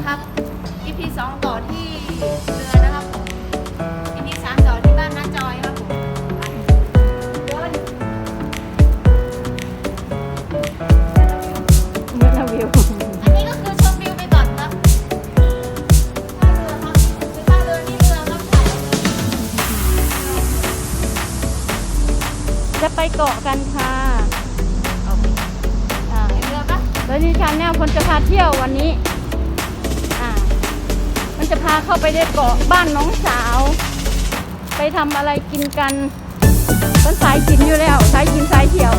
นะครับ EP สองต่อที่เรือนะครับผม EP สามต่อที่บ้านน้าจอยครับผมไปเดินเมื่อวิวอันนี้ก็คือชมวิวไปก่อนครับท่าเรือครับคือท่าเรือนี่เรือครับถ่ายจะไปเกาะกันค่ะอ่าไปเรือปะแล้วนี่ชาแนลคนจะพาเที่ยววันนี้อ่ามัน จะพาเข้าไปในเกาะบ้านน้องสาว ไปทำอะไรกินกันเป็นสายกินอยู่แล้ว สายกินสายเที่ยว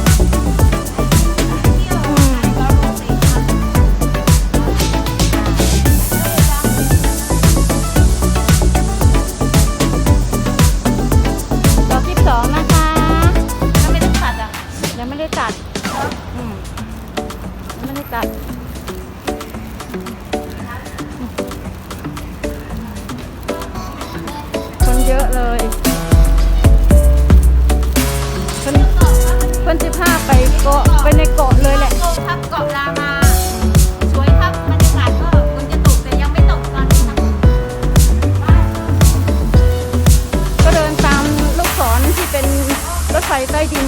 เพิ่นจะพาไปเกาะไปในเกาะเลยแหละเกาะครับเกาะลามา สวยครับบรรยากาศก็ฝนจะตกแต่ยังไม่ตกตอนนี้ครับก็เดินตามลูกศรที่เป็นรถไฟใต้ดิน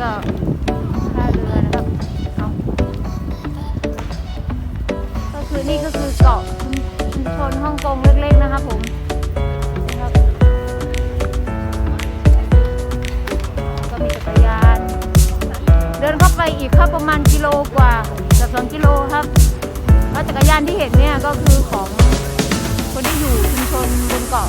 ก็ท่าเรือนะครับเอาก็คือนี่ก็คือเกาะชุมชนฮ่องกงเล็กๆนะครับผมก็มีจักรยาน เดินเข้าไปอีกครับประมาณกิโลกว่าเกือบสองกิโลครับแล้วจักรยานที่เห็นเนี่ยก็คือของคนที่อยู่ชุมชนบนเกาะ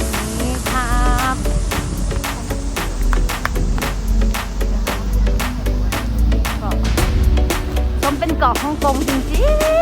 อกฮ่องกงจริง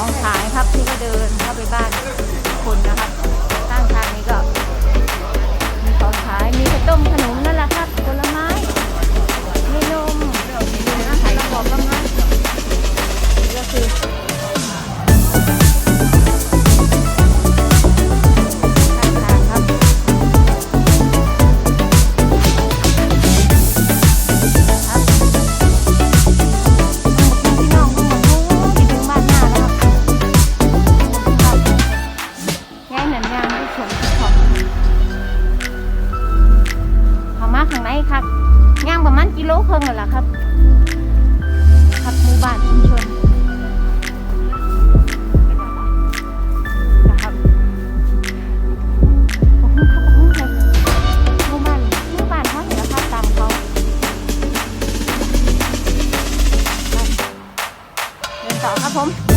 ของขายครับที่ก็เดินเข้าไปบ้าน 同